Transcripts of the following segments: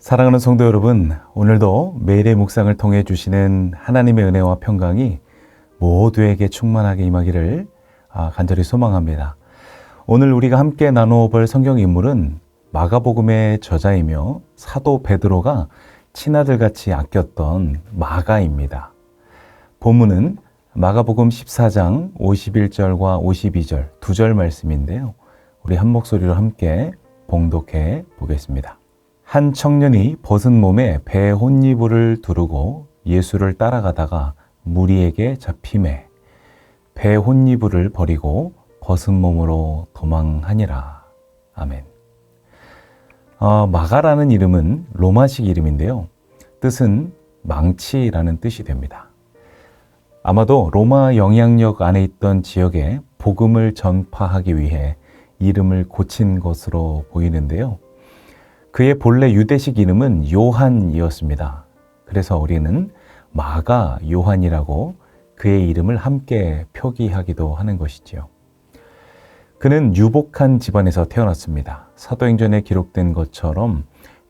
사랑하는 성도 여러분, 오늘도 매일의 묵상을 통해 주시는 하나님의 은혜와 평강이 모두에게 충만하게 임하기를 아, 간절히 소망합니다. 오늘 우리가 함께 나누어 볼 성경 인물은 마가복음의 저자이며 사도 베드로가 친아들 같이 아꼈던 마가입니다. 본문은 마가복음 14장 51절과 52절 두 절 말씀인데요. 우리 한 목소리로 함께 봉독해 보겠습니다. 한 청년이 벗은 몸에 배 혼이불을 두르고 예수를 따라가다가 무리에게 잡힘에 배 혼이불을 버리고 벗은 몸으로 도망하니라. 아멘. 어, 마가라는 이름은 로마식 이름인데요. 뜻은 망치라는 뜻이 됩니다. 아마도 로마 영향력 안에 있던 지역에 복음을 전파하기 위해 이름을 고친 것으로 보이는데요. 그의 본래 유대식 이름은 요한이었습니다. 그래서 우리는 마가 요한이라고 그의 이름을 함께 표기하기도 하는 것이지요. 그는 유복한 집안에서 태어났습니다. 사도행전에 기록된 것처럼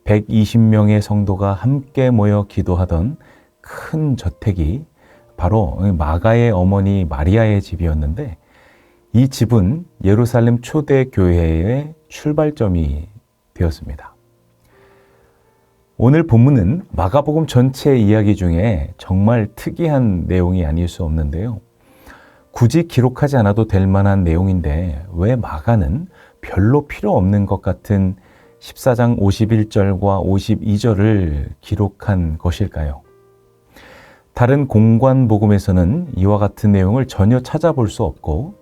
120명의 성도가 함께 모여 기도하던 큰 저택이 바로 마가의 어머니 마리아의 집이었는데 이 집은 예루살렘 초대 교회의 출발점이 되었습니다. 오늘 본문은 마가복음 전체 이야기 중에 정말 특이한 내용이 아닐 수 없는데요. 굳이 기록하지 않아도 될 만한 내용인데 왜 마가는 별로 필요 없는 것 같은 14장 51절과 52절을 기록한 것일까요? 다른 공관 복음에서는 이와 같은 내용을 전혀 찾아볼 수 없고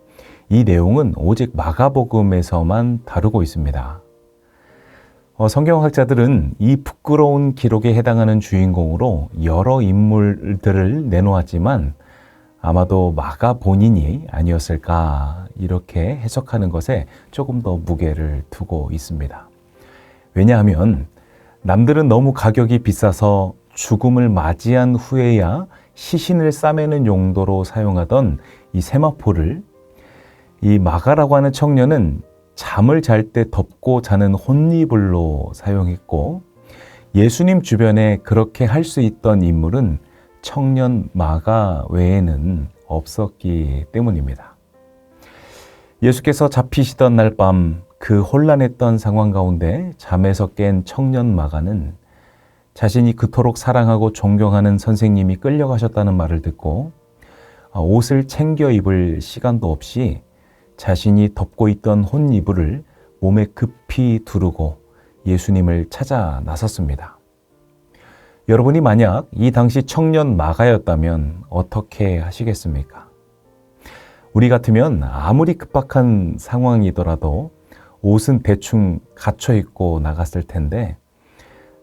이 내용은 오직 마가복음에서만 다루고 있습니다. 어, 성경학자들은 이 부끄러운 기록에 해당하는 주인공으로 여러 인물들을 내놓았지만 아마도 마가 본인이 아니었을까 이렇게 해석하는 것에 조금 더 무게를 두고 있습니다. 왜냐하면 남들은 너무 가격이 비싸서 죽음을 맞이한 후에야 시신을 싸매는 용도로 사용하던 이 세마포를 이 마가라고 하는 청년은 잠을 잘 때 덮고 자는 혼이불로 사용했고 예수님 주변에 그렇게 할 수 있던 인물은 청년 마가 외에는 없었기 때문입니다. 예수께서 잡히시던 날 밤 그 혼란했던 상황 가운데 잠에서 깬 청년 마가는 자신이 그토록 사랑하고 존경하는 선생님이 끌려가셨다는 말을 듣고 옷을 챙겨 입을 시간도 없이 자신이 덮고 있던 혼 이불을 몸에 급히 두르고 예수님을 찾아 나섰습니다. 여러분이 만약 이 당시 청년 마가였다면 어떻게 하시겠습니까? 우리 같으면 아무리 급박한 상황이더라도 옷은 대충 갖춰 입고 나갔을 텐데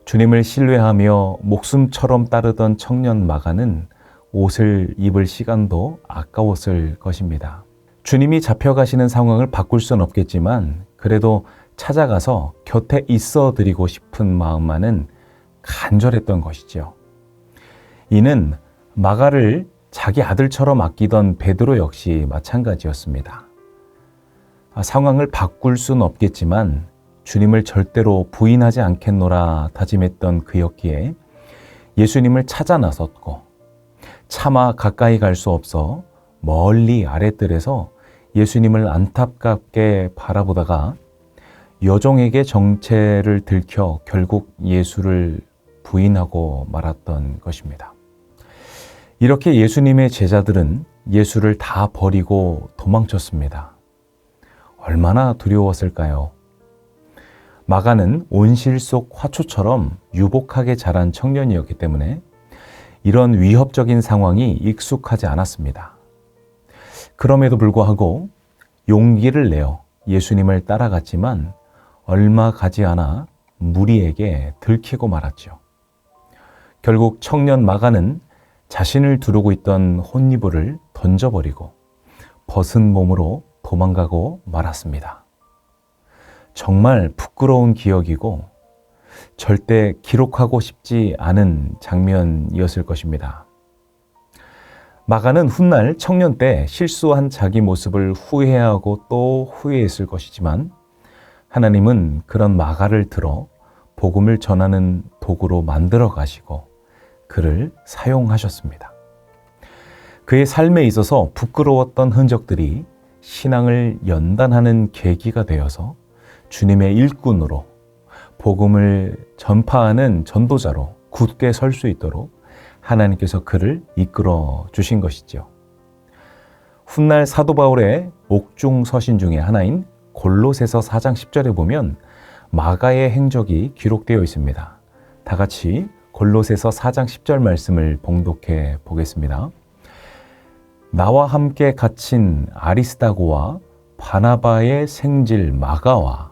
주님을 신뢰하며 목숨처럼 따르던 청년 마가는 옷을 입을 시간도 아까웠을 것입니다. 주님이 잡혀가시는 상황을 바꿀 수는 없겠지만 그래도 찾아가서 곁에 있어 드리고 싶은 마음만은 간절했던 것이죠. 이는 마가를 자기 아들처럼 아끼던 베드로 역시 마찬가지였습니다. 아, 상황을 바꿀 수는 없겠지만 주님을 절대로 부인하지 않겠노라 다짐했던 그였기에 예수님을 찾아 나섰고 차마 가까이 갈 수 없어 멀리 아랫들에서 예수님을 안타깝게 바라보다가 여종에게 정체를 들켜 결국 예수를 부인하고 말았던 것입니다. 이렇게 예수님의 제자들은 예수를 다 버리고 도망쳤습니다. 얼마나 두려웠을까요? 마가는 온실 속 화초처럼 유복하게 자란 청년이었기 때문에 이런 위협적인 상황이 익숙하지 않았습니다. 그럼에도 불구하고 용기를 내어 예수님을 따라갔지만 얼마 가지 않아 무리에게 들키고 말았죠. 결국 청년 마가는 자신을 두르고 있던 혼이불을 던져버리고 벗은 몸으로 도망가고 말았습니다. 정말 부끄러운 기억이고 절대 기록하고 싶지 않은 장면이었을 것입니다. 마가는 훗날 청년 때 실수한 자기 모습을 후회하고 또 후회했을 것이지만 하나님은 그런 마가를 들어 복음을 전하는 도구로 만들어 가시고 그를 사용하셨습니다. 그의 삶에 있어서 부끄러웠던 흔적들이 신앙을 연단하는 계기가 되어서 주님의 일꾼으로 복음을 전파하는 전도자로 굳게 설 수 있도록 하나님께서 그를 이끌어 주신 것이죠. 훗날 사도 바울의 옥중 서신 중에 하나인 골로새서 4장 10절에 보면 마가의 행적이 기록되어 있습니다. 다 같이 골로새서 4장 10절 말씀을 봉독해 보겠습니다. 나와 함께 갇힌 아리스다고와 바나바의 생질 마가와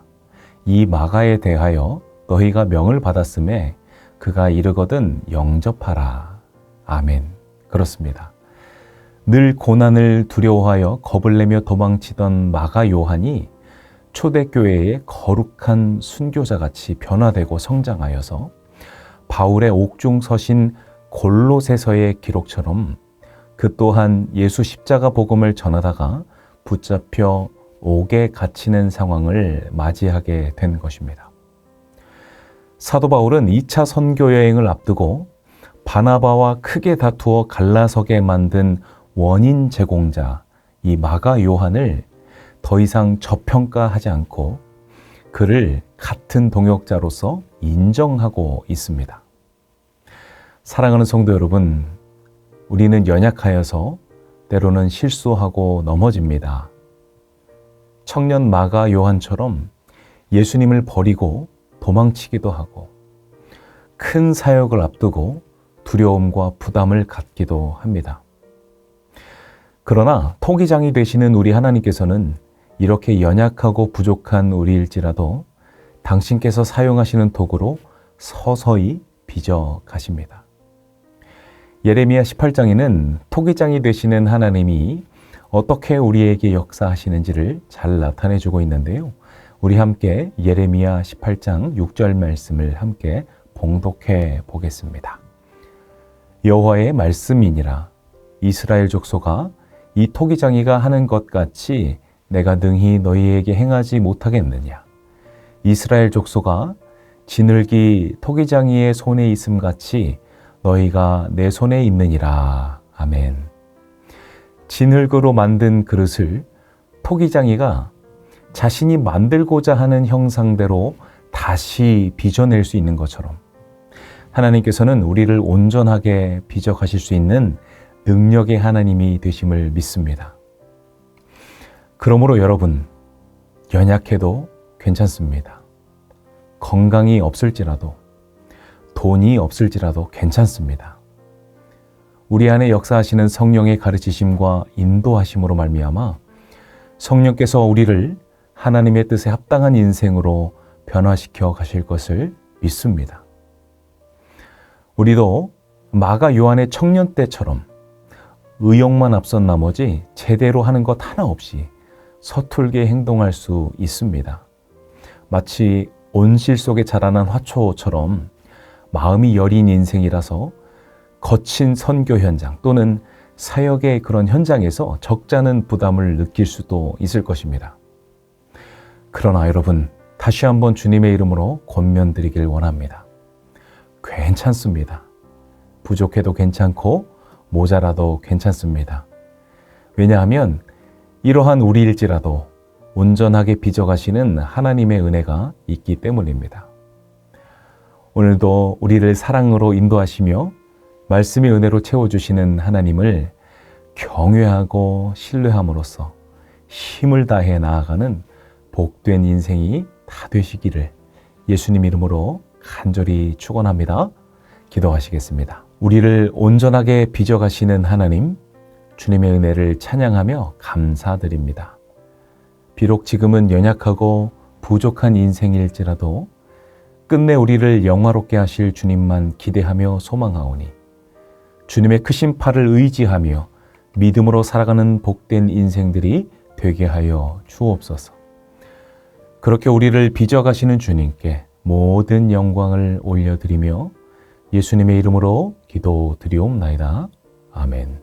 이 마가에 대하여 너희가 명을 받았음에 그가 이르거든 영접하라. 아멘. 그렇습니다. 늘 고난을 두려워하여 겁을 내며 도망치던 마가 요한이 초대교회의 거룩한 순교자 같이 변화되고 성장하여서 바울의 옥중 서신 골로새서의 기록처럼 그 또한 예수 십자가 복음을 전하다가 붙잡혀 옥에 갇히는 상황을 맞이하게 된 것입니다. 사도 바울은 2차 선교 여행을 앞두고 바나바와 크게 다투어 갈라서게 만든 원인 제공자 이 마가 요한을 더 이상 저평가하지 않고 그를 같은 동역자로서 인정하고 있습니다. 사랑하는 성도 여러분, 우리는 연약하여서 때로는 실수하고 넘어집니다. 청년 마가 요한처럼 예수님을 버리고 도망치기도 하고 큰 사역을 앞두고 두려움과 부담을 갖기도 합니다. 그러나 토기장이 되시는 우리 하나님께서는 이렇게 연약하고 부족한 우리일지라도 당신께서 사용하시는 도구로 서서히 빚어 가십니다. 예레미야 18장에는 토기장이 되시는 하나님이 어떻게 우리에게 역사하시는지를 잘 나타내 주고 있는데요. 우리 함께 예레미야 18장 6절 말씀을 함께 봉독해 보겠습니다. 여호와의 말씀이니라. 이스라엘 족속아 이 토기장이가 하는 것 같이 내가 능히 너희에게 행하지 못하겠느냐? 이스라엘 족속아 지늘기 토기장이의 손에 있음 같이 너희가 내 손에 있느니라. 아멘. 진흙으로 만든 그릇을 토기장이가 자신이 만들고자 하는 형상대로 다시 빚어낼 수 있는 것처럼 하나님께서는 우리를 온전하게 빚어가실 수 있는 능력의 하나님이 되심을 믿습니다. 그러므로 여러분, 연약해도 괜찮습니다. 건강이 없을지라도, 돈이 없을지라도 괜찮습니다. 우리 안에 역사하시는 성령의 가르치심과 인도하심으로 말미암아 성령께서 우리를 하나님의 뜻에 합당한 인생으로 변화시켜 가실 것을 믿습니다. 우리도 마가 요한의 청년 때처럼 의욕만 앞선 나머지 제대로 하는 것 하나 없이 서툴게 행동할 수 있습니다. 마치 온실 속에 자라난 화초처럼 마음이 여린 인생이라서 거친 선교 현장 또는 사역의 그런 현장에서 적잖은 부담을 느낄 수도 있을 것입니다. 그러나 여러분, 다시 한번 주님의 이름으로 권면드리길 원합니다. 괜찮습니다. 부족해도 괜찮고 모자라도 괜찮습니다. 왜냐하면 이러한 우리일지라도 온전하게 빚어가시는 하나님의 은혜가 있기 때문입니다. 오늘도 우리를 사랑으로 인도하시며 말씀의 은혜로 채워주시는 하나님을 경외하고 신뢰함으로써 힘을 다해 나아가는 복된 인생이 다 되시기를 예수님 이름으로 간절히 축원합니다. 기도하시겠습니다. 우리를 온전하게 빚어 가시는 하나님, 주님의 은혜를 찬양하며 감사드립니다. 비록 지금은 연약하고 부족한 인생일지라도 끝내 우리를 영화롭게 하실 주님만 기대하며 소망하오니 주님의 크신 팔을 의지하며 믿음으로 살아가는 복된 인생들이 되게 하여 주옵소서. 그렇게 우리를 빚어가시는 주님께 모든 영광을 올려드리며 예수님의 이름으로 기도 드리옵나이다. 아멘.